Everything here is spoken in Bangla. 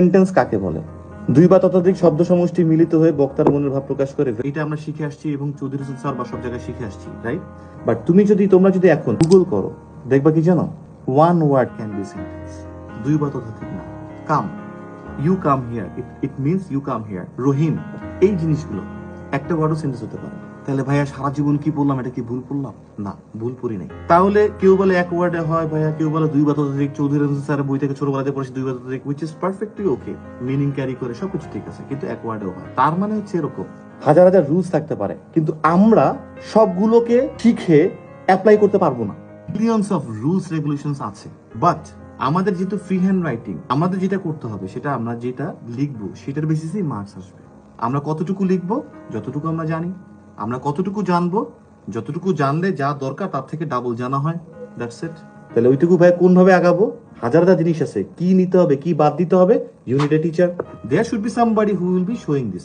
সেন্টেন্স কাকে বলে? দুই বা ততোধিক শব্দ সমষ্টি মিলিত হয়ে বক্তার মনের ভাব প্রকাশ করে এটা আমরা শিখে আসছি এবং চৌধুরী হোসেন স্যার বা সব জায়গায় শিখে আসছি রাইট বাট তুমি যদি তোমরা যদি এখন গুগল করো দেখবা কি জানো? One word can be sentence দুই বা ততোধিক না। Come you come here it it means you come here Rahim এই জিনিসগুলো একটা ওয়ার্ডও সেন্টেন্স হতে পারে। তাহলে ভাইয়া সারা জীবন কি বললাম এটা কি ভুল পড়লাম? না, ভুল পড়ি নাই। তাহলে কেউ বলে এক ওয়ার্ডে হয় ভাইয়া, কেউ বলে দুই অধিক চৌধুরী স্যারের বই থেকে ছোটবেলাতে পড়েছি দুই বাত অধিক which is perfectly okay meaning carry করে সবকিছু ঠিক আছে, কিন্তু এক ওয়ার্ডেও হয়। তার মানে হচ্ছে এরকম, হাজার হাজার রুলস থাকতে পারে, কিন্তু আমরা সবগুলোকে শিখে অ্যাপ্লাই করতে পারব না। মিলিয়নস অফ রুলস রেগুলেশনস আছে বাট আমাদের যেহেতু ফ্রি হ্যান্ড রাইটিং আমাদের যেটা করতে হবে, সেটা আমরা যেটা লিখব, সেটার বেসিসেই মার্কস আসবে। আমরা কতটুকু লিখব, যতটুকু আমরা জানি আমরা কতটুকু জানব? যতটুকু জানলে যা দরকার তার থেকে ডাবল জানা হয়। দ্যাটস ইট তাহলে ওইটুকু ভাই কোন ভাবে আগাবো? হাজারটা হাজার জিনিস আছে। কি নিতে হবে, কি বাদ দিতে হবে? Unit teacher there should be somebody who will be showing this